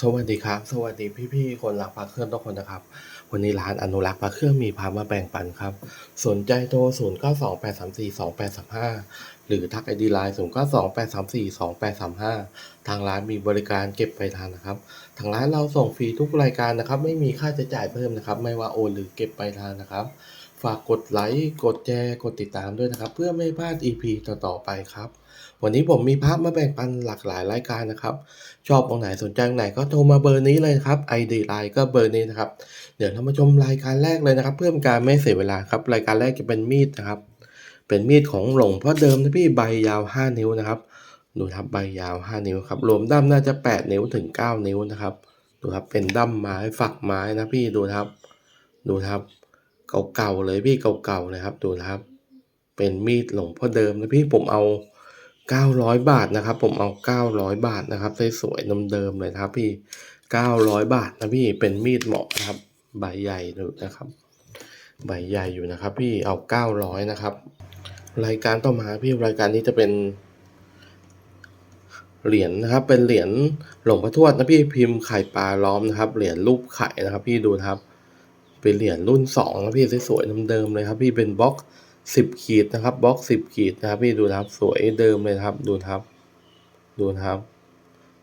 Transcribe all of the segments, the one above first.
สวัสดีครับ สวัสดีพี่ๆคนรักพระเครื่องทุกคนนะครับ วันนี้ร้านอนุรักษ์พระเครื่องมีพามาแบ่งปันครับ สนใจโทร 0 9 2 8 3 4 2 8 3 5 หรือทักไอดีไลน์0 9 2 8 3 4 2 8 3 5 ทางร้านมีบริการเก็บไปทานนะครับ ทางร้านเราส่งฟรีทุกรายการนะครับ ไม่มีค่าใช้จ่ายเพิ่มนะครับ ไม่ว่าโอนหรือเก็บไปทานนะครับ ฝากกดไลค์ กดแชร์ กดติดตามด้วยนะครับ เพื่อไม่พลาด EP ต่อๆไปครับ วันนี้ผมมีภาพมาแบ่งปันหลากหลายรายการนะครับ ชอบตรงไหนสนใจตรงไหนก็โทรมาเบอร์นี้เลยครับ ID ไลน์ก็เบอร์นี้นะครับ เดี๋ยวเรามาชมรายการแรกเลยนะครับ เพื่อการไม่เสียเวลาครับ รายการแรกจะเป็นมีดนะครับ เป็นมีดของหลงพ่อเดิมนะพี่ใบยาว 5 นิ้วนะครับ ดูครับใบยาว 5 นิ้วครับ รวมด้ามน่าจะ 8 นิ้วถึง 9 นิ้วนะครับ ดูครับ เป็นด้ามไม้ฝักไม้นะพี่ ดูครับ ดูครับ เก่าๆเลยพี่ เก่าๆเลยครับ ดูครับ เป็นมีดหลงพ่อเดิมนะพี่ ผมเอา 900 บาทนะครับ ผมเอา 900 บาทนะครับสวยๆเดิมๆเลยครับ พี่ 900 บาทนะพี่เป็นมีดเหมาะนะครับ ใบใหญ่ดูนะครับ ใบใหญ่อยู่นะครับ พี่เอา 900 นะครับ รายการต่อมาพี่รายการนี้จะเป็น เหรียญนะครับ เป็นเหรียญหลวงพ่อทวดนะพี่พิมพ์ไข่ปลาล้อมนะครับ เหรียญรูปไข่นะครับ พี่ดูนะครับ เป็นเหรียญรุ่นสองนะพี่สวยๆเดิมๆเลยครับ พี่เป็นบล็อก สิบขีดนะครับบล็อกสิบขีดนะครับพี่ดูนะครับ สวยเดิมเลยครับ ดูนะครับ ดูนะครับ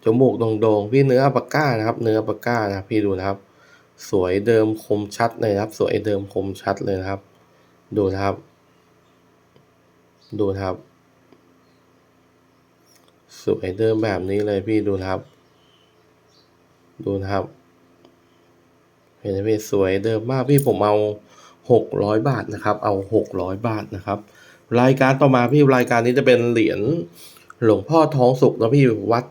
จมูกโด่งๆพี่เนื้ออปาก้านะครับ เนื้ออปาก้านะพี่ดูนะครับ สวยเดิมคมชัดเลยครับ สวยเดิมคมชัดเลยนะครับ ดูนะครับ ดูนะครับ สวยเดิมแบบนี้เลยพี่ดูนะครับ ดูนะครับเห็นไหมพี่สวยเดิมมากพี่ผมเอา หกร้อยบาทนะครับ เอาหกร้อยบาทนะครับ รายการต่อมาพี่รายการนี้จะเป็นเหรียญหลวงพ่อทองสุกนะพี่วัด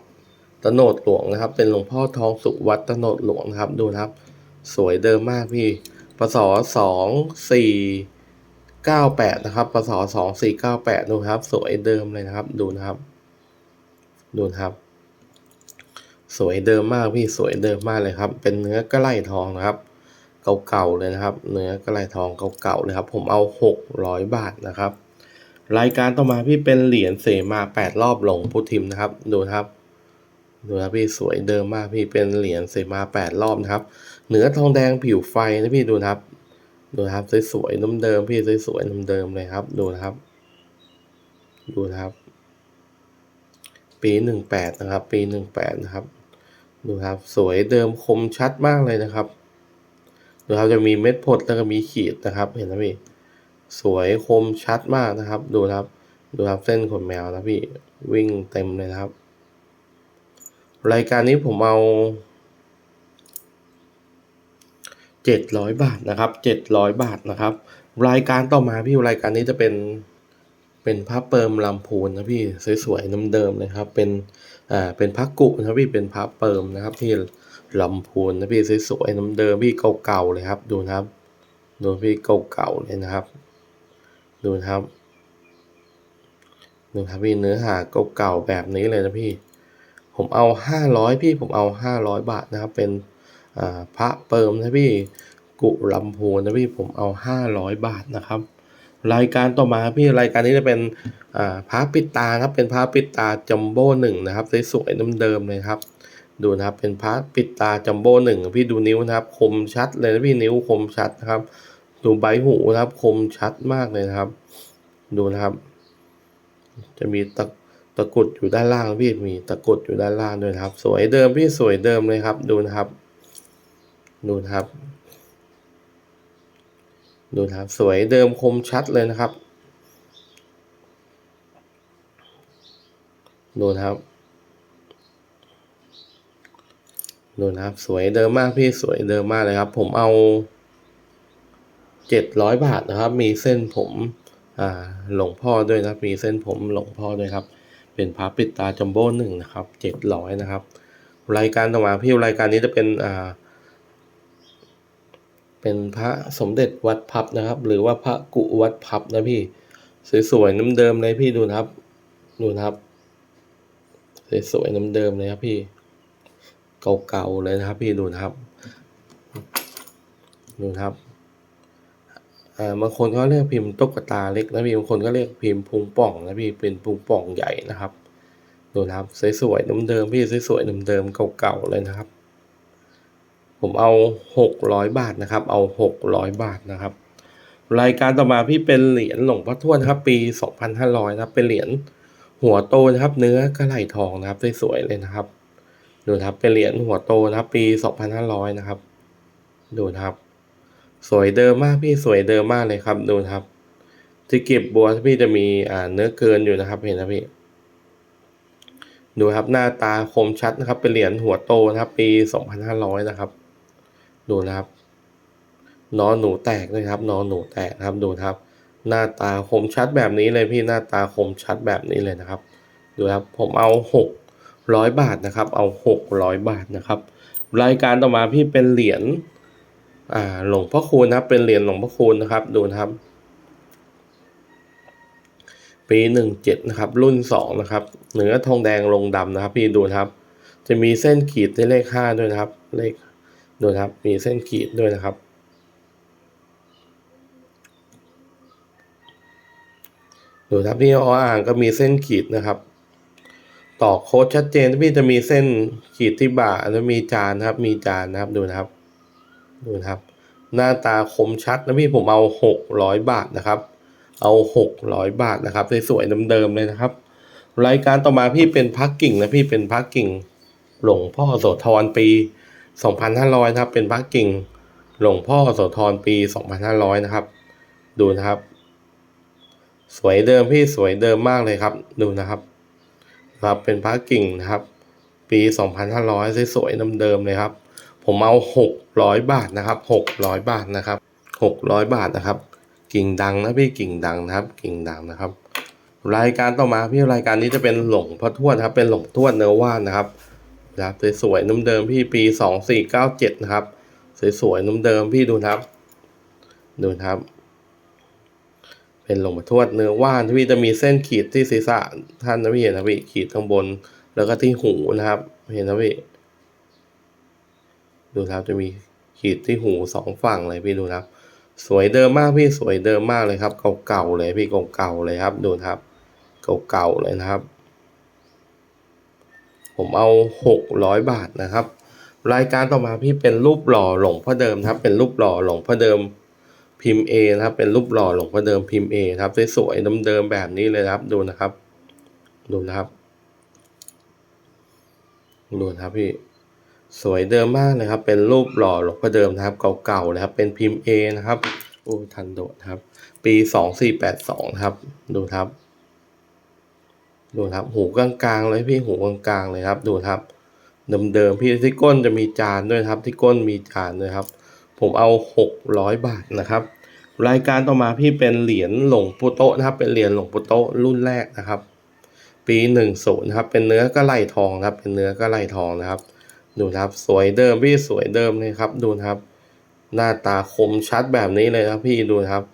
ตะโนดหลวงนะครับ เป็นหลวงพ่อทองสุกวัดตะโนดหลวงนะครับ ดูนะครับ สวยเดิมมากพี่ปศสองสี่เก้าแปดนะครับปศสองสี่เก้าแปดดูครับ สวยเดิมเลยนะครับ ดูนะครับ ดูนะครับ สวยเดิมมากพี่สวยเดิมมากเลยครับ เป็นเนื้อกระไลทองนะครับ เก่าๆเลยนะครับ เนื้อกระไลทองเก่าๆเลยครับ ผมเอาหกร้อยบาทนะครับ รายการต่อมาพี่เป็นเหรียญเสมาแปดรอบหลงพุทิมนะครับ ดูครับดูนะพี่สวยเดิมมากพี่เป็นเหรียญเสมาแปดรอบนะครับ เนื้อทองแดงผิวไฟนะพี่ดูนะครับ ดูนะครับสวยๆน้ำเดิมพี่สวยๆน้ำเดิมเลยครับ ดูนะครับ ดูนะครับ ปีหนึ่งแปดนะครับ ปีหนึ่งแปดนะครับ ดูครับ สวยเดิมคมชัดมากเลยนะครับ ดูครับจะมีเม็ดพดแล้วก็มีขีดนะครับเห็นไหมพี่สวยคมชัดมากนะครับ ดูครับดูครับเส้นขนแมวนะพี่วิ่งเต็มเลยนะครับ รายการนี้ผมเอาเจ็ดร้อยบาทนะครับเจ็ดร้อยบาทนะครับ รายการต่อมาพี่รายการนี้จะเป็นเป็นพระเปิมลำพูนนะพี่สวยๆน้ำเดิมเลยครับ เป็นอ่าเป็นพระกุนะพี่เป็นพระเปิมนะครับที่ ลำพูนนะพี่สวยๆเดิมพี่เก่าๆเลยครับ ดูนะครับ ดูพี่เก่าๆเลยนะครับ ดูนะครับดูครับพี่เนื้อหาเก่าๆแบบนี้เลยนะพี่ ผมเอาห้าร้อยพี่ผมเอาห้าร้อยบาทนะครับ เป็นพระเปิมนะพี่กุลำพูนนะพี่ผมเอาห้าร้อยบาทนะครับ รายการต่อมาพี่รายการนี้จะเป็นพระปิดตาครับเป็นพระปิดตาจัมโบ้หนึ่งนะครับสวยๆเดิมเลยครับ ดูนะครับเป็นพระปิดตาจัมโบ้หนึ่งพี่ดูนิ้วนะครับ คมชัดเลยนะพี่นิ้วคมชัดนะครับ ดูใบหูนะครับ คมชัดมากเลยนะครับ ดูนะครับ จะมีตะตะกรุดอยู่ด้านล่างพี่มีตะกรุดอยู่ด้านล่างด้วยนะครับ สวยเดิมพี่สวยเดิมเลยครับ ดูนะครับ ดูนะครับ ดูนะครับ สวยเดิมคมชัดเลยนะครับ ดูนะครับ ดูนะครับ สวยเดิมมากพี่สวยเดิมมากเลยครับ ผมเอาเจ็ดร้อยบาทนะครับ มีเส้นผมอ่าหลวงพ่อด้วยนะมีเส้นผมหลวงพ่อด้วยครับ เป็นพระปิดตาจัมโบ้หนึ่งนะครับเจ็ดร้อยนะครับ รายการต่อมาพี่รายการนี้จะเป็นอ่าเป็นพระสมเด็จวัดพับนะครับ หรือว่าพระกุวัดพับนะพี่ สวยๆน้ำเดิมเลยพี่ดูนะครับ ดูนะครับ สวยๆน้ำเดิมเลยครับพี่ เก่าๆเลยนะครับ พี่ดูนะครับ ดูนะครับอ่าบางคนก็เรียกพิมพ์ตุ๊กตาเล็กนะพี่บางคนก็เรียกพิมพ์พุงป่องนะพี่เป็นพุงป่องใหญ่นะครับ ดูนะครับสวยๆเดิมๆพี่สวยๆเดิมๆเก่าๆเลยนะครับ ผมเอาหกร้อยบาทนะครับ เอาหกร้อยบาทนะครับ รายการต่อมาพี่เป็นเหรียญหลวงพ่อทวดครับ ปีสองพันห้าร้อยนะครับเป็นเหรียญหัวโตนะครับ เนื้อกระไหลทองนะครับสวยๆเลยนะครับ ดูนะครับเป็นเหรียญหัวโตนะครับปีสองพันะครับ ดูนะครับ สวยเดิมมากพี่สวยเดิมมากเลยครับ ดูนะครับ ที่เก็บบัวพี่จะมีอ่าเนื้อเกินอยู่นะครับ เห็นนะพี่ ดูครับหน้าตาคมชัดนะครับ เป็นเหรียญหัวโตนะครับ ปีสองพันะครับ ดูนะครับนอนหนูแตกเลยครับนอนหนูแตกครับดูครับ หน้าตาคมชัดแบบนี้เลยพี่หน้าตาคมชัดแบบนี้เลยนะครับ ดูครับผมเอาหก ร้อยบาทนะครับ เอาหกร้อยบาทนะครับ รายการต่อมาพี่เป็นเหรียญอ่าหลวงพ่อคูณนะครับ เป็นเหรียญหลวงพ่อคูณนะครับ ดูนะครับ ปีหนึ่งเจ็ดนะครับ รุ่นสองนะครับเนื้อทองแดงลงดำนะครับ พี่ดูนะครับ จะมีเส้นขีดที่เลขห้าด้วยนะครับ เลขดูนะครับ มีเส้นขีดด้วยนะครับดูนะครับที่ออ่างก็มีเส้นขีดนะครับ ต่อโค้ดชัดเจนพี่จะมีเส้นขีดที่บ่าแล้วมีจานครับ มีจานนะครับดูนะครับ ดูนะครับ หน้าตาคมชัดนะพี่ผมเอาหกร้อยบาทนะครับ เอาหกร้อยบาทนะครับสวยๆเดิมๆเลยนะครับ รายการต่อมาพี่เป็นพักกิ่งนะพี่เป็นพักกิ่ง หลวงพ่อโสธรปีสองพันห้าร้อยนะครับเป็นพักกิ่ง หลวงพ่อโสธรปีสองพันห้าร้อยนะครับ ดูนะครับ สวยเดิมพี่สวยเดิมมากเลยครับ ดูนะครับ ครับเป็นพระกิ่งนะครับ ปีสองพันห้าร้อยสวยๆเดิมๆเลยครับ ผมเอาหกร้อยบาทนะครับหกร้อยบาทนะครับหกร้อยบาทนะครับ กิ่งดังนะพี่กิ่งดังนะครับ กิ่งดังนะครับ รายการต่อมาพี่รายการนี้จะเป็นหลงพ่อทวดครับ เป็นหลงทวดเนื้อว่านนะครับนะครับสวยๆเดิมๆพี่ปีสองสี่เก้าเจ็ดนะครับสวยๆเดิมๆพี่ดูนะครับ ดูนะครับ เป็นหลวงพ่ทวดเนื้อว่านที่พี่จะมีเส้นขีดที่ศีรษะท่านนะพี่เห็นนะพี่ขีดข้างบน แล้วก็ที่หูนะครับเห็นนะพี่ดูครับจะมีขีดที่หูสองฝั่งเลยพี่ดูครับ สวยเดิมมากพี่สวยเดิมมากเลยครับ เก่าๆเลยพี่เก่าๆเลยครับ ดูครับ เก่าๆเลยนะครับ ผมเอาหกร้อยบาทนะครับ รายการต่อมาพี่เป็นรูปหล่อหลวงพ่อเดิมครับ เป็นรูปหล่อหลวงพ่อเดิม พิมพ์ A นะครับ เป็นรูปหล่อหลวงพ่อเดิมพิมพ์ A ครับสวยๆเดิมๆแบบนี้เลยครับ ดูนะครับ ดูนะครับดูนะครับพี่สวยเดิมมากเลยครับ เป็นรูปหล่อหลวงพ่อเดิมนะครับ เก่าๆเลยครับ เป็นพิมพ์ A นะครับโอ้ทันโดดครับ ปีสองสี่แปดสองครับ ดูครับ ดูครับ หูกลางๆเลยพี่หูกลางๆเลยครับ ดูครับเดิมๆพี่ที่ก้นจะมีจานด้วยครับ ที่ก้นมีจานด้วยครับ ผมเอาหกร้อยบาทนะครับ รายการต่อมาพี่เป็นเหรียญหลงปูโตะนะครับ เป็นเหรียญหลงปูโตะรุ่นแรกนะครับ ปีหนึ่งศูนย์ครับ เป็นเนื้อกระไหลทองครับ เป็นเนื้อกระไหลทองนะครับ ดูนะครับ สวยเดิมพี่สวยเดิมเลยครับ ดูนะครับ หน้าตาคมชัดแบบนี้เลยครับพี่ดูนะครับ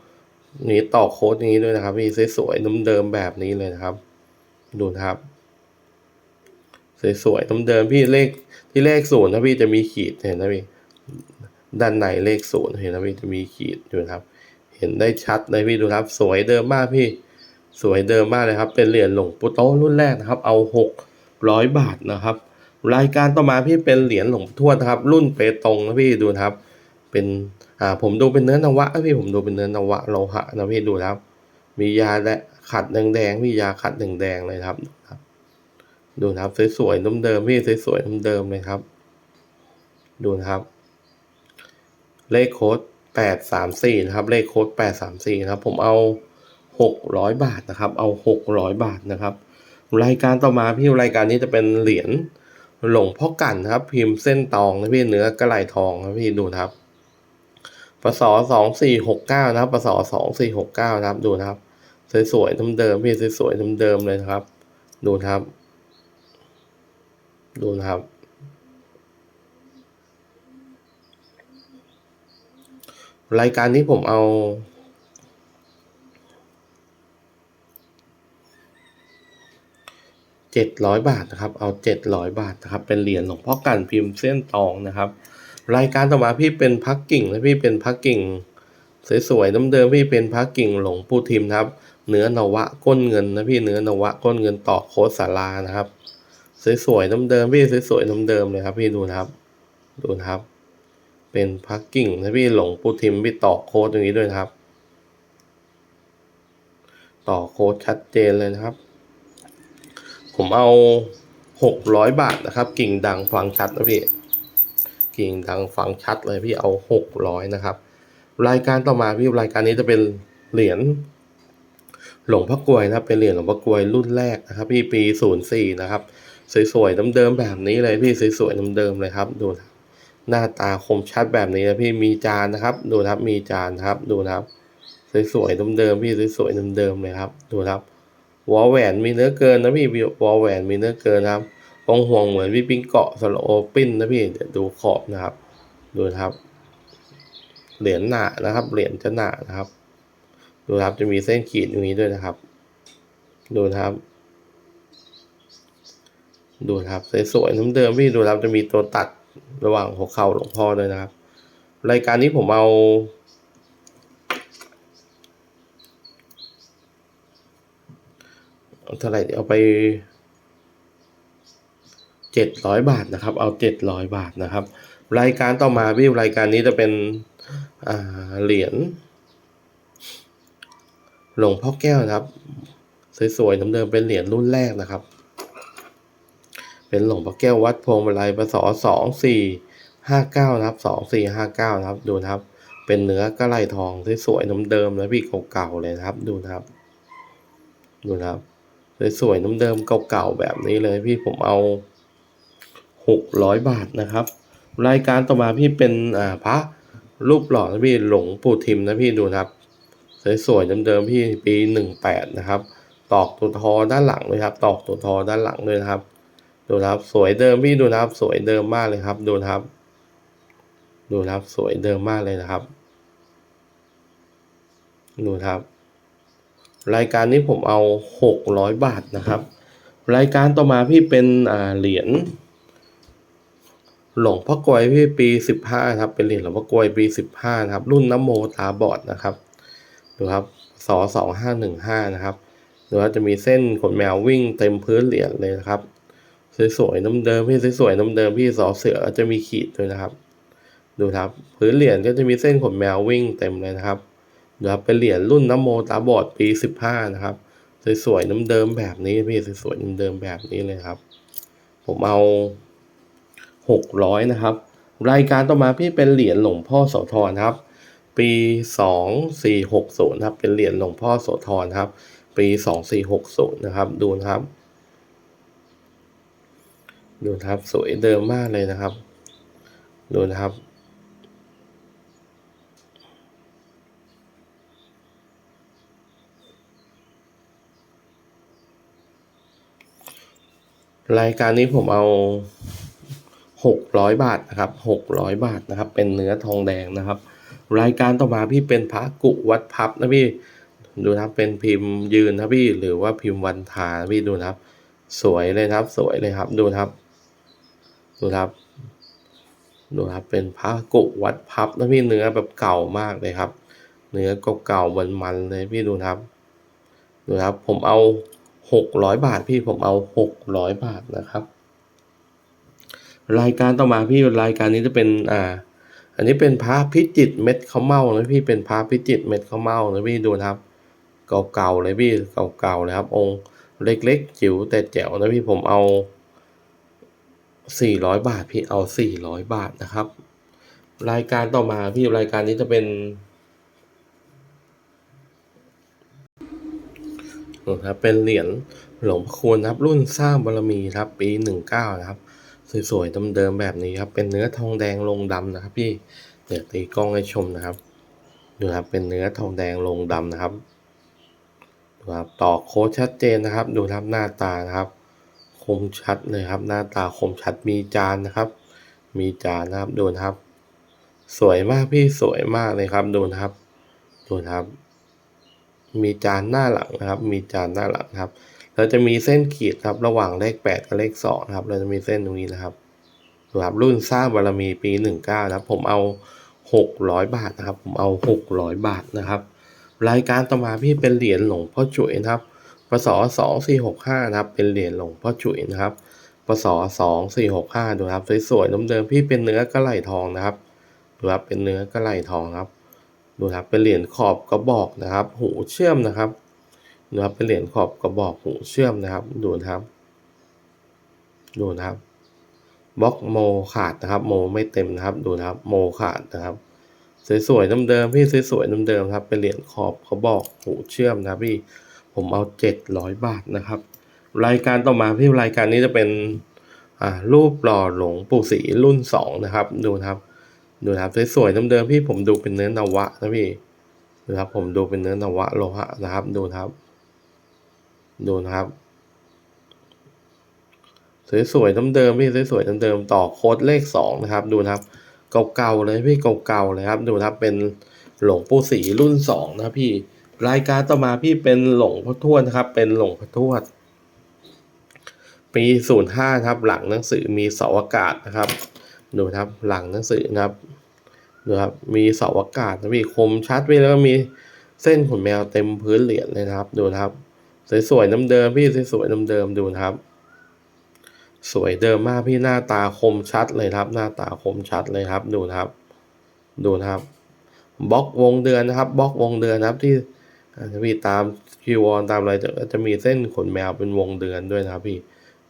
นี่ต่อโค้ดนี้ด้วยนะครับ พี่สวยๆเดิมๆแบบนี้เลยนะครับ ดูนะครับสวยๆเดิมๆพี่เลขที่เลขศูนย์นะพี่จะมีขีดเห็นนะพี่ ด้านในเลขศูนย์เห็นนะพี่จะมีขีดอยู่นะครับ เห็นได้ชัดเลยพี่ดูครับ สวยเดิมมากพี่ สวยเดิมมากเลยครับ เป็นเหรียญหลวงปู่โตรุ่นแรกนะครับ เอาหกร้อยบาทนะครับ รายการต่อมาพี่เป็นเหรียญหลวงทวดนะครับ รุ่นเปตงนะพี่ดูครับ เป็นอ่าผมดูเป็นเนื้อนวะนะพี่ผมดูเป็นเนื้อนวะโลหะนะพี่ดูครับ มียาและขัดแดงๆมียาขัดแดงๆเลยครับครับ ดูนะครับสวยๆเดิมๆพี่สวยๆเดิมๆเลยครับ ดูนะครับ เลขโค้ดแปดสามสี่นะครับเลขโค้ดแปดสามสี่นะครับผมเอาหกร้อยบาทนะครับ เอาหกร้อยบาทนะครับ รายการต่อมาพี่รายการนี้จะเป็นเหรียญหลงพ่อกันนะครับ พิมพ์เส้นตองนะพี่เนื้อกระไหลทองนะพี่ดูนะครับปศสองสี่หกเก้านะครับปศสองสี่หกเก้านะครับดูนะครับ สวยๆเดิมๆพี่สวยๆเดิมๆเลยนะครับ ดูนะครับ ดูนะครับ รายการนี้ผมเอา เจ็ดร้อยบาทนะครับ เอาเจ็ดร้อยบาทนะครับ เป็นเหรียญหลวงพ่อกันพิมพ์เส้นตองนะครับ รายการต่อมาพี่เป็นพักกิ่งนะพี่เป็นพักกิ่งสวยๆน้ำเดิมพี่เป็นพักกิ่งหลวงปู่ทิมครับ เนื้อนวะก้นเงินนะพี่เนื้อนวะก้นเงินต่อโคสารานะครับ สวยๆน้ำเดิมพี่สวยๆน้ำเดิมเลยครับ พี่ดูนะครับ ดูนะครับ เป็นพักกิ่งนะพี่หลงปูทิมพี่ต่อโค้ดตรงนี้ด้วยนะครับ ต่อโค้ดชัดเจนเลยนะครับ ผมเอาหกร้อยบาทนะครับ กิ่งดังฟังชัดนะพี่กิ่งดังฟังชัดเลยพี่เอาหกร้อยนะครับ รายการต่อมาพี่รายการนี้จะเป็นเหรียญหลวงพ่อกวยนะครับ เป็นเหรียญหลวงพ่อกวยรุ่นแรกนะครับ พี่ปีศูนย์สี่นะครับ สวยๆเดิมๆแบบนี้เลยพี่สวยๆเดิมๆเลยครับดูนะ หน้าตาคมชัดแบบนี้นะพี่มีจานนะครับ ดูนะครับมีจานนะครับ ดูนะครับสวยๆเดิมๆพี่สวยๆเดิมๆเลยครับ ดูนะครับวอลแหวนมีเนื้อเกินนะพี่วอลแหวนมีเนื้อเกินนะครับตรงห่วงเหมือนพี่ปิ้งเกาะสโลปิ้นนะพี่เดี๋ยวดูขอบนะครับ ดูนะครับ เหรียญหนานะครับ เหรียญจะหนานะครับ ดูนะครับจะมีเส้นขีดตรงนี้ด้วยนะครับ ดูนะครับ ดูนะครับสวยๆเดิมๆพี่ดูนะครับจะมีตัวตัด ระหว่างหัวเข่าหลวงพ่อด้วยนะครับ รายการนี้ผมเอา เท่าไหร่เอาไปเจ็ดร้อยบาทนะครับ เอาเจ็ดร้อยบาทนะครับ รายการต่อมาพี่รายการนี้จะเป็นเหรียญหลวงพ่อแก้วนะครับ สวยๆเดิมๆเป็นเหรียญรุ่นแรกนะครับ เป็นหลวงพ่อแก้ววัดพวงมาลัยปศสองสี่ห้าเก้านะครับสองสี่ห้าเก้านะครับดูนะครับ เป็นเนื้อกระไหลทองสวยๆเดิมๆแล้วพี่เก่าๆเลยนะครับ ดูนะครับ ดูนะครับสวยๆเดิมๆเก่าๆแบบนี้เลยพี่ผมเอาหกร้อยบาทนะครับ รายการต่อมาพี่เป็นอ่าพระรูปหล่อนะพี่หลวงปู่ทิมนะพี่ดูนะครับสวยๆเดิมๆพี่ปีหนึ่งแปดนะครับ ตอกตัวทอด้านหลังเลยครับ ตอกตัวทอด้านหลังด้วยนะครับ ดูนะครับสวยเดิมพี่ดูนะครับ สวยเดิมมากเลยครับ ดูนะครับ ดูนะครับ สวยเดิมมากเลยนะครับ ดูนะครับ รายการนี้ผมเอาหกร้อยบาทนะครับ รายการต่อมาพี่เป็นอ่าเหรียญหลวงพ่อกวยพี่ปีสิบห้าครับ เป็นเหรียญหลวงพ่อกวยปีสิบห้านะครับ รุ่นน้ำโมตาบอดนะครับ ดูครับสอสองห้าหนึ่งห้านะครับดูว่าจะมีเส้นขนแมววิ่งเต็มพื้นเหรียญเลยนะครับ สวยๆน้ำเดิมพี่สวยๆน้ำเดิมพี่สอเสือจะมีขีดด้วยนะครับ ดูครับพื้นเหรียญก็จะมีเส้นขนแมววิ่งเต็มเลยนะครับดูครับเป็นเหรียญรุ่นน้ำโมตาบอดปีสิบห้านะครับสวยๆน้ำเดิมแบบนี้พี่สวยๆน้ำเดิมแบบนี้เลยครับ ผมเอาหกร้อยนะครับ รายการต่อมาพี่เป็นเหรียญหลวงพ่อโสธรครับ ปีสองสี่หกศูนย์ครับ เป็นเหรียญหลวงพ่อโสธรครับ ปีสองสี่หกศูนย์นะครับ ดูนะครับ ดูนะครับสวยเดิมมากเลยนะครับ ดูนะครับ รายการนี้ผมเอาหกร้อยบาทนะครับหกร้อยบาทนะครับ เป็นเนื้อทองแดงนะครับ รายการต่อมาพี่เป็นพระกุวัดพับนะพี่ดูนะครับเป็นพิมพ์ยืนนะพี่หรือว่าพิมพ์วันทานะพี่ดูนะครับ สวยเลยครับ สวยเลยครับดูนะครับ ดูครับ ดูครับเป็นพระกุวัดพับนะพี่เนื้อแบบเก่ามากเลยครับ เนื้อก็เก่าๆมันๆเลยพี่ดูครับ ดูครับผมเอาหกร้อยบาทพี่ผมเอาหกร้อยบาทนะครับ รายการต่อมาพี่รายการนี้จะเป็นอ่า อันนี้เป็นพระพิจิตเม็ดข้าวเม่านะพี่เป็นพระพิจิตเม็ดข้าวเม่านะพี่ดูครับ เก่าๆเลยพี่เก่าๆเลยครับ องค์เล็กๆจิ๋วแต่แจ๋วนะพี่ผมเอา สี่ร้อยบาทพี่เอาสี่ร้อยบาทนะครับ รายการต่อมาพี่รายการนี้จะเป็นนะครับเป็นเหรียญหลวงพ่อคูณครับ รุ่นสร้างบารมีครับ ปีหนึ่งเก้านะครับ สวยๆเดิมๆแบบนี้ครับ เป็นเนื้อทองแดงลงดำนะครับ พี่เดี๋ยวตีกล้องให้ชมนะครับดูครับเป็นเนื้อทองแดงลงดำนะครับดูครับต่อโค้ดชัดเจนนะครับ ดูครับหน้าตานะครับ คมชัดเลยครับ หน้าตาคมชัดมีจานนะครับ มีจานนะครับดูนะครับ สวยมากพี่สวยมากเลยครับดูนะครับดูนะครับ มีจานหน้าหลังนะครับ มีจานหน้าหลังครับ เราจะมีเส้นขีดครับ ระหว่างเลขแปดกับเลขสองครับ เราจะมีเส้นตรงนี้นะครับดูครับรุ่นสร้างบารมีปีหนึ่งเก้านะครับ ผมเอาหกร้อยบาทนะครับ ผมเอาหกร้อยบาทนะครับ รายการต่อมาพี่เป็นเหรียญหลวงพ่อจุ๋ยนะครับ ปศสองสี่หกห้านะครับ เป็นเหรียญหลวงพ่อจุ๋ยนะครับปศสองสี่หกห้าดูครับสวยๆน้ำเดิมพี่เป็นเนื้อกระไหลทองนะครับดูครับเป็นเนื้อกระไหลทองครับ ดูครับเป็นเหรียญขอบกระบอกนะครับ หูเชื่อมนะครับดูครับเป็นเหรียญขอบกระบอกหูเชื่อมนะครับ ดูนะครับ ดูนะครับบล็อกโมขาดนะครับ โมไม่เต็มนะครับ ดูนะครับ โมขาดนะครับสวยๆเดิมๆพี่สวยๆเดิมๆครับ เป็นเหรียญขอบกระบอกหูเชื่อมนะพี่ ผมเอาเจ็ดร้อยบาทนะครับ รายการต่อมาพี่รายการนี้จะเป็นรูปหล่อหลวงปู่ศรีรุ่นสองนะครับ ดูนะครับ ดูนะครับสวยๆเดิมๆพี่ผมดูเป็นเนื้อนวะนะพี่ดูครับผมดูเป็นเนื้อนวะโลหะนะครับ ดูนะครับ ดูนะครับสวยๆเดิมๆพี่สวยๆเดิมๆต่อโค้ดเลขสองนะครับ ดูนะครับเก่าๆเลยพี่เก่าๆเลยครับ ดูนะครับเป็นหลวงปู่ศรีรุ่นสองนะพี่ รายการต่อมาพี่เป็นหลงพ่อทวดนะครับ เป็นหลงพ่อทวด ปีศูนย์ห้าครับ หลังหนังสือมีเสาอากาศนะครับ ดูนะครับ หลังหนังสือนะครับ ดูครับ มีเสาอากาศนะพี่คมชัดพี่แล้วก็มีเส้นขนแมวเต็มพื้นเหรียญเลยนะครับ ดูนะครับ สวยๆน้ำเดิมพี่สวยๆน้ำเดิมดูนะครับ สวยเดิมมากพี่หน้าตาคมชัดเลยครับ หน้าตาคมชัดเลยครับ ดูนะครับ ดูนะครับบล็อกวงเดือนนะครับบล็อกวงเดือนนะครับที่ อาจจะมีตามคิวออนตามอะไรจะจะมีเส้นขนแมวเป็นวงเดือนด้วยนะครับพี่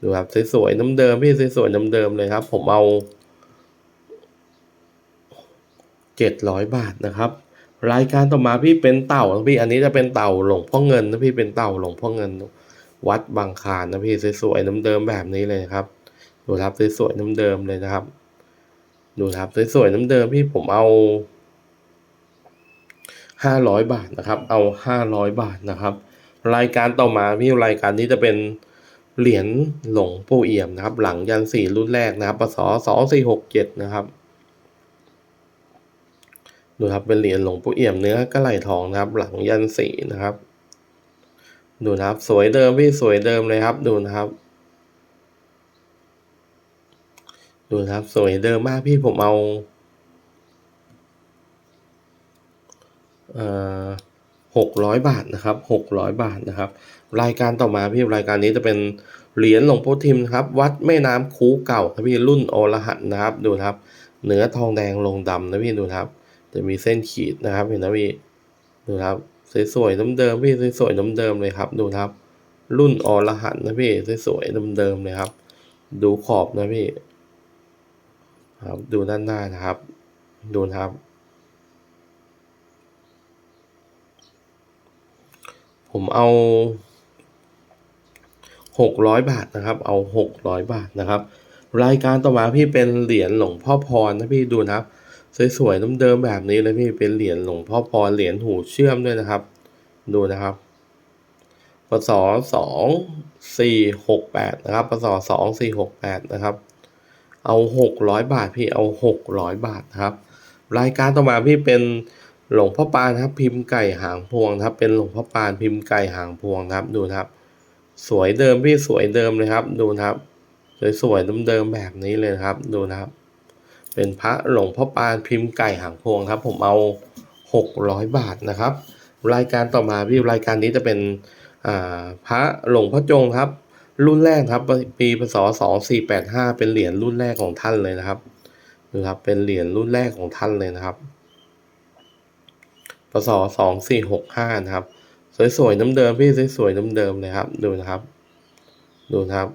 ดูครับสวยๆน้ำเดิมพี่สวยๆน้ำเดิมเลยครับ ผมเอาเจ็ดร้อยบาทนะครับ รายการต่อมาพี่เป็นเต่านะพี่ อันนี้จะเป็นเต่าหลงพ่อเงินนะพี่เป็นเต่าหลงพ่อเงิน วัดบางคานนะพี่สวยๆน้ำเดิมแบบนี้เลยครับ ดูครับสวยๆน้ำเดิมเลยนะครับ ดูครับสวยๆน้ำเดิมพี่ผมเอา ห้าร้อยบาทนะครับ เอาห้าร้อยบาทนะครับ รายการต่อมาพี่รายการนี้จะเป็นเหรียญหลงปู่เอี่ยมนะครับ หลังยันสี่รุ่นแรกนะครับปศสองสี่หกเจ็ดนะครับดูครับเป็นเหรียญหลวงปู่เอี่ยมเนื้อกระไหลทองนะครับ หลังยันสีนะครับ ดูนะครับ สวยเดิมพี่สวยเดิมเลยครับ ดูนะครับ ดูนะครับ สวยเดิมมากพี่ผมเอา เอ่อ หกร้อยบาทนะครับหกร้อยบาทนะครับ รายการต่อมาพี่รายการนี้จะเป็นเหรียญหลวงพ่อทิมครับ วัดแม่น้ำคูเก่าครับพี่รุ่นโอรหันต์นะครับดูครับ เนื้อทองแดงลงดำนะพี่ดูครับ จะมีเส้นขีดนะครับเห็นนะพี่ดูครับสวยๆเดิมๆพี่สวยๆเดิมๆเลยครับ ดูครับ รุ่นอรหันต์นะพี่สวยๆเดิมๆเลยครับ ดูขอบนะพี่ ครับดูด้านหน้านะครับ ดูครับ ผมเอาหกร้อยบาทนะครับ เอาหกร้อยบาทนะครับ รายการต่อมาพี่เป็นเหรียญหลวงพ่อพรนะพี่ดูนะครับ สวยๆเดิมๆแบบนี้เลยพี่เป็นเหรียญหลวงพ่อพรเหรียญหูเชื่อมด้วยนะครับ ดูนะครับปศสองสี่หกแปดนะครับปศสองสี่หกแปดนะครับ เอาหกร้อยบาทพี่เอาหกร้อยบาทนะครับ รายการต่อมาพี่เป็น หลวงพ่อปานครับพิมพ์ไก่หางพวงครับ เป็นหลวงพ่อปานพิมพ์ไก่หางพวงครับดูครับ สวยเดิมพี่สวยเดิมเลยครับ ดูครับสวยๆเดิมๆแบบนี้เลยครับ ดูนะครับ เป็นพระหลวงพ่อปานพิมพ์ไก่หางพวงครับ ผมเอาหกร้อยบาทนะครับ รายการต่อมาพี่รายการนี้จะเป็นอ่าพระหลวงพ่อจงครับ รุ่นแรกครับ ปีพศสองสี่แปดห้าเป็นเหรียญรุ่นแรกของท่านเลยนะครับดูครับเป็นเหรียญรุ่นแรกของท่านเลยนะครับ พศสองสี่หกห้านะครับ สวยๆน้ำเดิมพี่สวยๆเดิมๆเลยครับ ดูนะครับ ดูนะครับ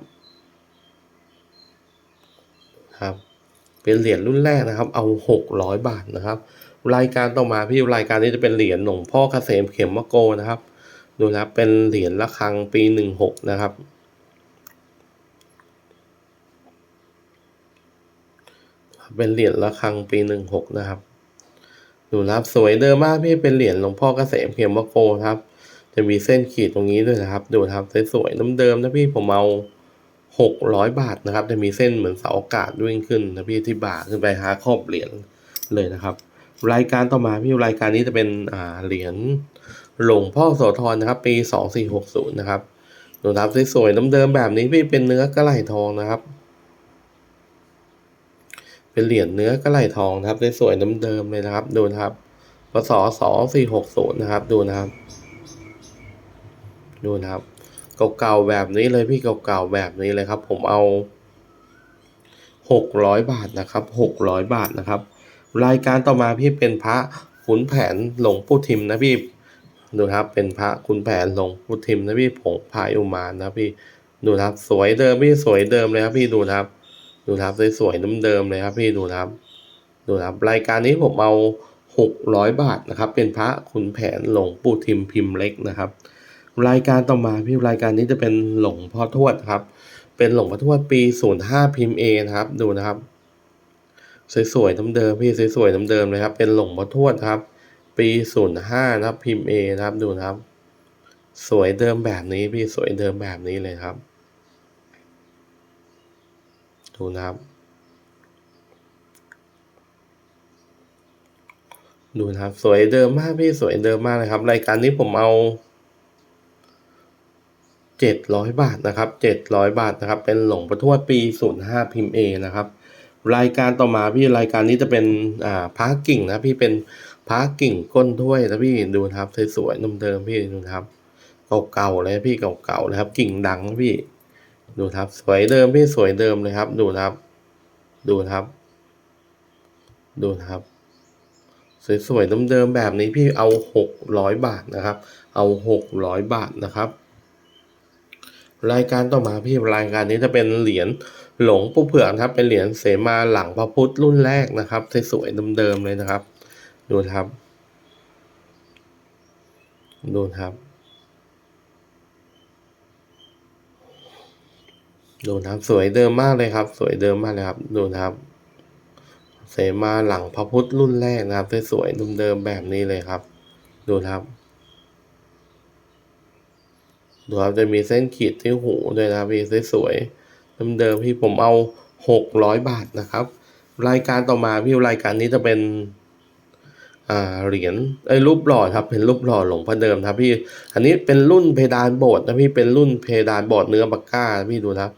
ครับ เป็นเหรียญรุ่นแรกนะครับ เอาหกร้อยบาทนะครับ รายการต่อมาพี่รายการนี้จะเป็นเหรียญหลวงพ่อเกษมเข็มมะโกนะครับ ดูนะครับเป็นเหรียญระฆังปีหนึ่งหกนะครับเป็นเหรียญระฆังปีหนึ่งหกนะครับ ดูนะครับสวยเดิมมากพี่เป็นเหรียญหลวงพ่อเกษมเข็มมะโกครับ จะมีเส้นขีดตรงนี้ด้วยนะครับ ดูนะครับสวยๆเดิมๆนะพี่ผมเอาหกร้อยบาทนะครับ จะมีเส้นเหมือนเสาอากาศวิ่งขึ้นนะพี่ที่บ่าขึ้นไปหาครอบเหรียญเลยนะครับ รายการต่อมาพี่รายการนี้จะเป็นอ่าเหรียญหลวงพ่อโสธรนะครับปีสองสี่หกศูนย์นะครับดูนะครับสวยๆเดิมๆแบบนี้พี่เป็นเนื้อกระไหลทองนะครับ เป็นเหรียญเนื้อกระไหลทองนะครับสวยๆเดิมๆเลยนะครับ ดูนะครับพศสองสี่หกศูนย์นะครับ ดูนะครับ ดูนะครับ เก่าๆแบบนี้เลยพี่เก่าๆแบบนี้เลยครับ ผมเอาหกร้อยบาทนะครับหกร้อยบาทนะครับ รายการต่อมาพี่เป็นพระขุนแผนหลงปู่ทิมนะพี่ดูนะครับ เป็นพระขุนแผนหลงปู่ทิมนะพี่ผงพายอุมานนะพี่ดูนะครับ สวยเดิมพี่สวยเดิมเลยครับพี่ดูนะครับ ดูนะครับสวยๆเดิมๆเลยครับพี่ดูนะครับดูนะครับรายการนี้ผมเอาหกร้อยบาทนะครับ เป็นพระขุนแผนหลวงปู่ทิมพิมพ์เล็กนะครับ รายการต่อมาพี่รายการนี้จะเป็นหลวงพ่อทวดครับ เป็นหลวงพ่อทวดปีศูนย์ห้าพิมพ์เอนะครับดูนะครับสวยๆเดิมๆพี่สวยๆเดิมๆเลยครับ เป็นหลวงพ่อทวดครับ ปีศูนย์ห้านะครับพิมพ์เอนะครับดูนะครับ สวยเดิมแบบนี้พี่สวยเดิมแบบนี้เลยครับ ดูนะครับ ดูนะครับ สวยเดิมมากพี่สวยเดิมมากเลยครับ รายการนี้ผมเอาเจ็ดร้อยบาทนะครับเจ็ดร้อยบาทนะครับ เป็นหลงประทวดปีศูนย์ห้าพิมพ์เอนะครับ รายการต่อมาพี่รายการนี้จะเป็นอ่าพระกิ่งนะพี่เป็นพระกิ่งก้นถ้วยนะพี่ดูนะครับสวยๆเดิมพี่ดูนะครับเก่าๆเลยพี่เก่าๆนะครับ กิ่งดังพี่ ดูครับ สวยเดิมพี่สวยเดิมเลยครับ ดูครับ ดูครับ ดูครับสวยๆเดิมๆแบบนี้พี่เอาหกร้อยบาทนะครับ เอาหกร้อยบาทนะครับ รายการต่อมาพี่รายการนี้จะเป็นเหรียญหลงปูเผือกครับ เป็นเหรียญเสมาหลังพระพุทธรุ่นแรกนะครับสวยๆเดิมๆเลยนะครับ ดูครับ ดูครับ ดูนะครับสวยเดิมมากเลยครับ สวยเดิมมากเลยครับ ดูนะครับ เสมาหลังพระพุทธรุ่นแรกนะครับสวยๆเดิมๆแบบนี้เลยครับ ดูนะครับดูครับจะมีเส้นขีดที่หูด้วยนะครับพี่สวยๆเดิมๆพี่ผมเอาหกร้อยบาทนะครับ รายการต่อมาพี่รายการนี้จะเป็นอ่าเหรียญไอ้รูปหล่อครับเป็นรูปหล่อหลวงพ่อเดิมครับพี่ อันนี้เป็นรุ่นเพดานโบสถ์นะพี่เป็นรุ่นเพดานโบสถ์เนื้อปากก้าพี่ดูนะครับ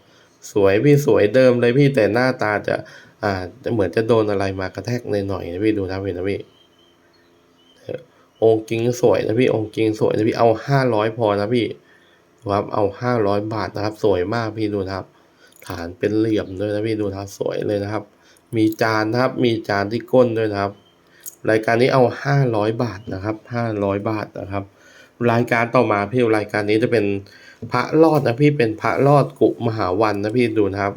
สวยพี่สวยเดิมเลยพี่แต่หน้าตาจะอ่าจะเหมือนจะโดนอะไรมากระแทกหน่อยๆนะพี่ดูนะเห็นะพี่องค์จริงสวยนะพี่องค์จริงสวยนะพี่เอาห้าร้อยพอนะพี่ครับเอาห้าร้อยบาทนะครับ สวยมากพี่ดูนะครับ ฐานเป็นเหลี่ยมด้วยนะพี่ดูนะครับสวยเลยนะครับ มีจานนะครับมีจานที่ก้นด้วยนะครับ รายการนี้เอาห้าร้อยบาทนะครับห้าร้อยบาทนะครับ รายการต่อมาพี่รายการนี้จะเป็น พระรอดนะพี่เป็นพระรอดกุมหาวันนะพี่ดูนะครับ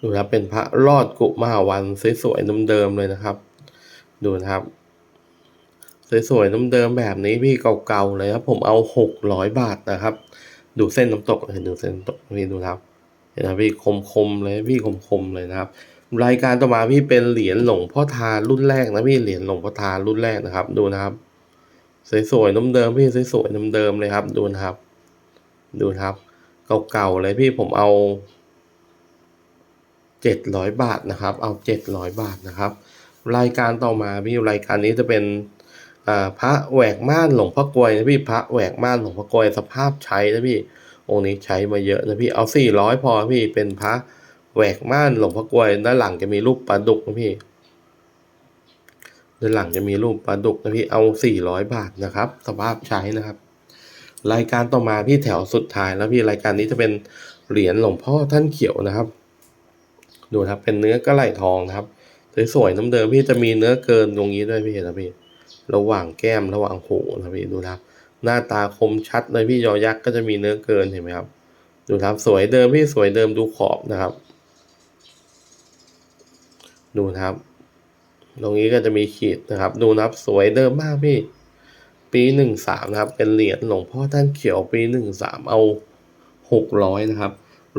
ดูนะเป็นพระรอดกุมหาวันสวยๆเดิมๆเลยนะครับ ดูนะครับสวยๆเดิมๆแบบนี้พี่เก่าๆเลยครับผมเอาหกร้อยบาทนะครับ ดูเส้นน้ำตกเลยดูเส้นน้ำตกพี่ดูนะครับเห็นไหมพี่คมๆเลยพี่คมๆเลยนะครับ รายการต่อมาพี่เป็นเหรียญหลวงพ่อทารุ่นแรกนะพี่เหรียญหลวงพ่อทารุ่นแรกนะครับ ดูนะครับ สวยๆน้ำเดิมพี่สวยๆน้ำเดิมเลยครับ ดูนะครับ ดูนะครับ เก่าๆเลยพี่ผมเอาเจ็ดร้อยบาทนะครับ เอาเจ็ดร้อยบาทนะครับ รายการต่อมาพี่รายการนี้จะเป็นอ่าพระแหวกม่านหลวงพ่อกลวยนะพี่พระแหวกม่านหลวงพ่อกลวยสภาพใช้นะพี่องค์นี้ใช้มาเยอะนะพี่เอาสี่ร้อยพอพี่เป็นพระแหวกม่านหลวงพ่อกลวยด้านหลังจะมีรูปปลาดุกนะพี่ ด้านหลังจะมีรูปปลาดุกนะพี่เอาสี่ร้อยบาทนะครับ สภาพใช้นะครับ รายการต่อมาพี่แถวสุดท้ายแล้วพี่รายการนี้จะเป็นเหรียญหลวงพ่อท่านเขียวนะครับ ดูครับเป็นเนื้อกระไหลทองนะครับสวยๆน้ำเดิมพี่จะมีเนื้อเกินตรงนี้ด้วยพี่เห็นนะพี่ระหว่างแก้มระหว่างหูนะพี่ดูครับหน้าตาคมชัดเลยพี่ยอยักษ์ก็จะมีเนื้อเกินเห็นไหมครับ ดูครับสวยเดิมพี่สวยเดิมดูขอบนะครับ ดูครับ ตรงนี้ก็จะมีขีดนะครับ ดูนะครับสวยเดิมมากพี่ ปีหนึ่งสามนะครับ เป็นเหรียญหลวงพ่อท่านเขียวปีหนึ่งสามเอาหกร้อยนะครับ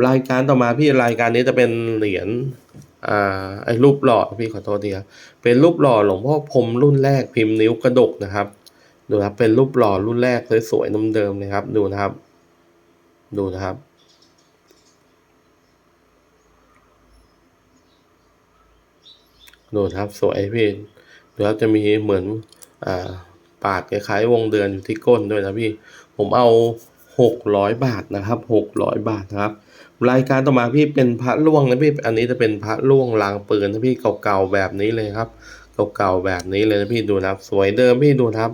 รายการต่อมาพี่รายการนี้จะเป็นเหรียญอ่าไอ้รูปหล่อพี่ขอโทษทีครับเป็นรูปหล่อหลวงพ่อพรมรุ่นแรกพิมพ์นิ้วกระดกนะครับ ดูนะครับเป็นรูปหล่อรุ่นแรกสวยๆเดิมๆเลยครับ ดูนะครับ ดูนะครับ ดูครับสวยพี่ดูครับจะมีเหมือนอ่าปาดคล้ายๆวงเดือนอยู่ที่ก้นด้วยนะพี่ ผมเอาหกร้อยบาทนะครับหกร้อยบาทนะครับ รายการต่อมาพี่เป็นพระล่วงนะพี่ อันนี้จะเป็นพระล่วงลางปืนนะพี่เก่าๆแบบนี้เลยครับ เก่าๆแบบนี้เลยนะพี่ดูนะครับ สวยเดิมพี่ดูครับ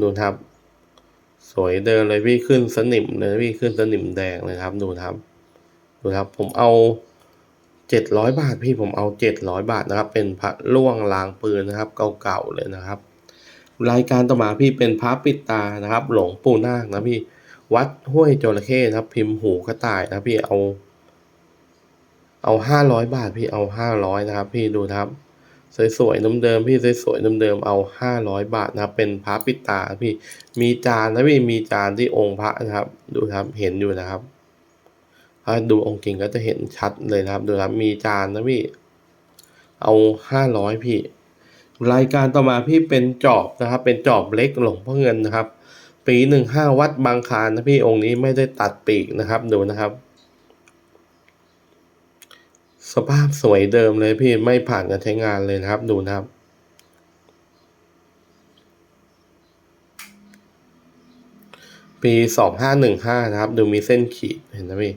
ดูครับ สวยเดิมเลยพี่ขึ้นสนิมเลยพี่ขึ้นสนิมแดงเลยครับ ดูครับ ดูครับ ผมเอา เจ็ดร้อยบาทพี่ผมเอาเจ็ดร้อยบาทนะครับ เป็นพระล่วงลางปืนนะครับ เก่าๆเลยนะครับ รายการต่อมาพี่เป็นพระปิดตานะครับ หลงปู่นาคนะพี่วัดห้วยจระเข้นะครับ พิมพ์หูกระต่ายนะพี่เอาเอาห้าร้อยบาทพี่เอาห้าร้อยนะครับ พี่ดูนะครับ สวยๆเดิมๆพี่สวยๆเดิมๆเอาห้าร้อยบาทนะครับ เป็นพระปิดตาพี่มีจานนะพี่มีจานที่องค์พระนะครับ ดูครับเห็นอยู่นะครับ ถ้าดูองค์จริงก็จะเห็นชัดเลยนะครับ ดูนะครับมีจานนะพี่ เอาห้าร้อยพี่ รายการต่อมาพี่เป็นจอบนะครับ เป็นจอบเล็กหลวงพ่อเงินนะครับ ปีหนึ่งห้าวัดบางคานนะพี่องค์นี้ไม่ได้ตัดปีกนะครับดูนะครับ สภาพสวยเดิมเลยพี่ไม่ผ่านการใช้งานเลยนะครับ ดูนะครับปีสองห้าหนึ่งห้านะครับ ดูมีเส้นขีดเห็นไหมพี่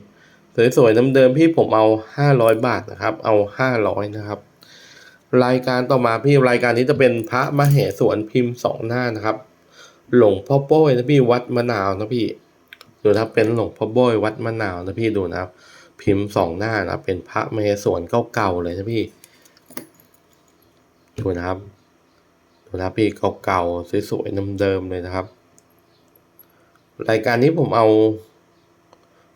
สวยๆเดิมๆพี่ผมเอาห้าร้อยบาทนะครับ เอาห้าร้อยนะครับ รายการต่อมาพี่รายการนี้จะเป็นพระมเหสวนพิมพ์สองหน้านะครับ หลวงพ่อโป้ยนะพี่วัดมะนาวนะพี่ดูนะเป็นหลวงพ่อโป้ยวัดมะนาวนะพี่ดูนะครับ พิมพ์สองหน้านะเป็นพระมเหสวนเก่าๆเลยนะพี่ดูนะครับดูนะครับพี่เก่าๆสวยๆเดิมๆเลยนะครับ รายการนี้ผมเอา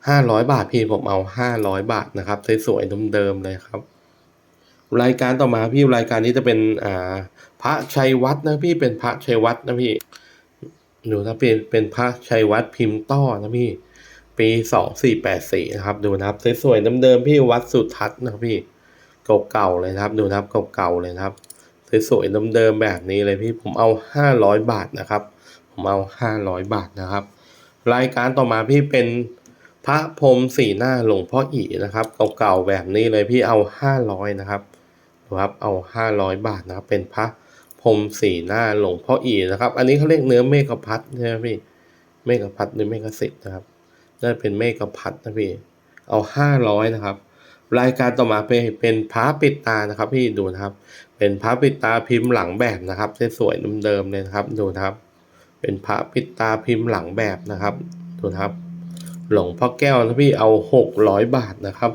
ห้าร้อยบาทพี่ผมเอาห้าร้อยบาทนะครับสวยๆเดิมๆเลยครับ รายการต่อมาพี่รายการนี้จะเป็นอ่าพระชัยวัดนะพี่เป็นพระชัยวัดนะพี่ดูนะพี่เป็นพระชัยวัดพิมพ์ต้อนะพี่ ปีสองสี่แปดสี่นะครับ ดูนะครับสวยๆเดิมๆพี่วัดสุทัศน์นะพี่เก่าๆเลยนะครับ ดูนะครับเก่าๆเลยนะครับสวยๆเดิมๆแบบนี้เลยพี่ผมเอาห้าร้อยบาทนะครับ ผมเอาห้าร้อยบาทนะครับ รายการต่อมาพี่เป็น พระพรมสีหน้าหลวงพ่ออีนะครับเก่าๆแบบนี้เลยพี่เอาห้าร้อยนะครับดูครับเอาห้าร้อยบาทนะครับเป็นพระพรมสีหน้าหลวงพ่ออีนะครับ อันนี้เขาเรียกเนื้อเมฆพัดใช่ไหมพี่เมฆพัดหรือเมฆสิทธ์นะครับน่าจะเป็นเมฆพัดนะพี่เอาห้าร้อยนะครับรายการต่อมาเป็นเป็นพระปิดตานะครับ พี่ดูนะครับ เป็นพระปิดตาพิมพ์หลังแบบนะครับสวยๆเดิมๆเลยนะครับดูนะครับ เป็นพระปิดตาพิมพ์หลังแบบนะครับดูนะครับ หลวงพ่อแก้วนะพี่เอาหกร้อยบาทนะครับ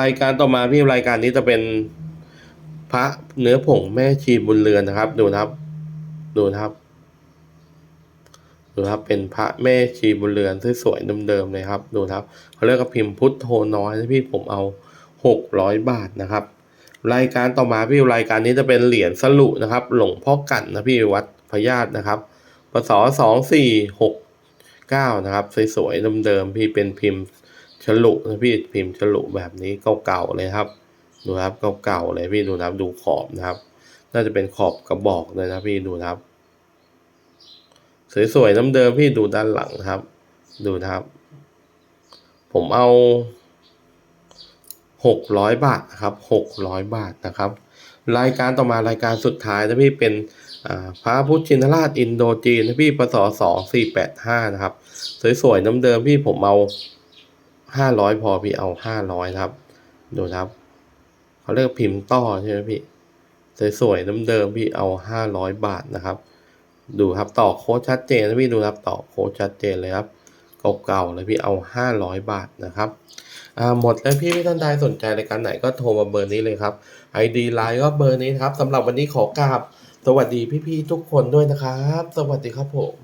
รายการต่อมาพี่รายการนี้จะเป็นพระเนื้อผงแม่ชีบุญเรือนนะครับ ดูนะครับ ดูนะครับ ดูนะครับเป็นพระแม่ชีบุญเรือนสวยๆเดิมๆเลยครับ ดูนะครับเขาเรียกว่าพิมพ์พุทโธน้อยนะพี่ผมเอาหกร้อยบาทนะครับ รายการต่อมาพี่รายการนี้จะเป็นเหรียญสลุนะครับ หลวงพ่อกันนะพี่วัดพญาตนะครับพศสองสี่หก เก้านะครับสวยๆเดิมๆพี่เป็นพิมพ์ฉลุนะพี่พิมพ์ฉลุแบบนี้เก่าๆเลยครับ ดูครับเก่าๆเลยพี่ดูนะครับดูขอบนะครับ น่าจะเป็นขอบกระบอกเลยนะพี่ดูนะครับ สวยๆน้ำเดิมพี่ดูด้านหลังครับ ดูนะครับ ผมเอาหกร้อยบาทนะครับหกร้อยบาทนะครับ รายการต่อมารายการสุดท้ายนะพี่เป็น พระพุทธชินราชอินโดจีนนะพี่ปศสองสี่แปดห้านะครับ สวยๆเดิมพี่ผมเอาห้าร้อยพอพี่เอาห้าร้อยครับ ดูครับเขาเรียกพิมพ์ต้อใช่ไหมพี่สวยๆเดิมพี่เอาห้าร้อยบาทนะครับ ดูครับต่อโค้ดชัดเจนนะพี่ดูครับต่อโค้ดชัดเจนเลยครับเก่าๆเลยพี่เอาห้าร้อยบาทนะครับอ่าหมดแล้วพี่ท่านใดสนใจรายการไหนก็โทรมาเบอร์นี้เลยครับ ID ไลน์ก็เบอร์นี้ครับสำหรับวันนี้ขอกราบ วัสดีพี่ๆทุกคนด้วยนะครับ สวัสดีครับผม